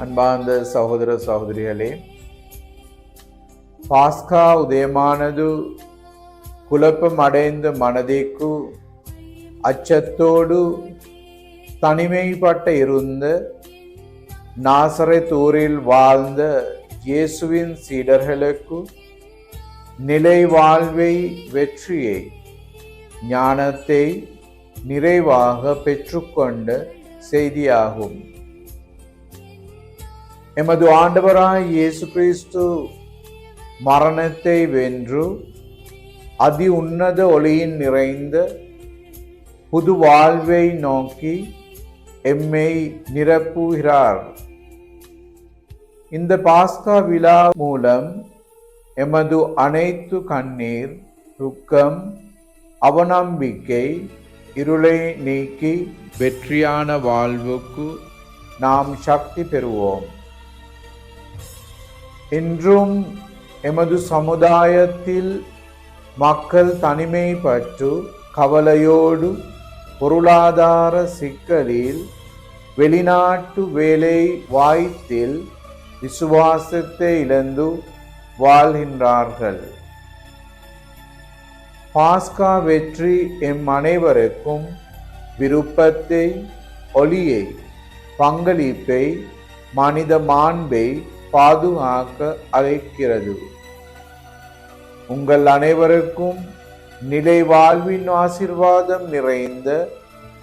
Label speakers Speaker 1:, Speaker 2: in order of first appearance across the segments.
Speaker 1: அன்பார்ந்த சகோதர சகோதரிகளே பாஸ்கா உதயமானது குழப்பம் அடைந்த மனதிற்கு அச்சத்தோடு தனிமைப்பட்ட இருந்த நாசரை தூரில் வாழ்ந்த இயேசுவின் சீடர்களுக்கு நிலை வாழ்வை வெற்றியை ஞானத்தை நிறைவாக பெற்றுக்கொண்ட செய்தியாகும். எமது ஆண்டவராய் இயேசு கிறிஸ்து மரணத்தை வென்று அதி உன்னத ஒளியின் நிறைந்த புது வாழ்வை நோக்கி எம்மை நிரப்புகிறார். இந்த பாஸ்கா விழா மூலம் எமது அனைத்து கண்ணீர் துக்கம் அவநம்பிக்கை இருளை நீக்கி வெற்றியான வாழ்வுக்கு நாம் சக்தி பெறுவோம். இன்றும் எமது சமுதாயத்தில் மக்கள் தனிமைப்பட்டு கவலையோடு பொருளாதார சிக்கலில் வெளிநாட்டு வேலை வாய்த்தில் விசுவாசத்தை இழந்து வாழ்கின்றார்கள். பாஸ்கா வெற்றி எம் அனைவருக்கும் விருப்பத்தை ஒளியை பங்களிப்பை மனித மாண்பை பாதுகாக்க அழைக்கிறது. உங்கள் அனைவருக்கும் நிலை வாழ்வின் ஆசிர்வாதம் நிறைந்த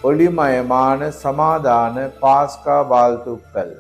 Speaker 1: ஒளிமயமான சமாதான பாஸ்கா வாழ்த்துக்கள்.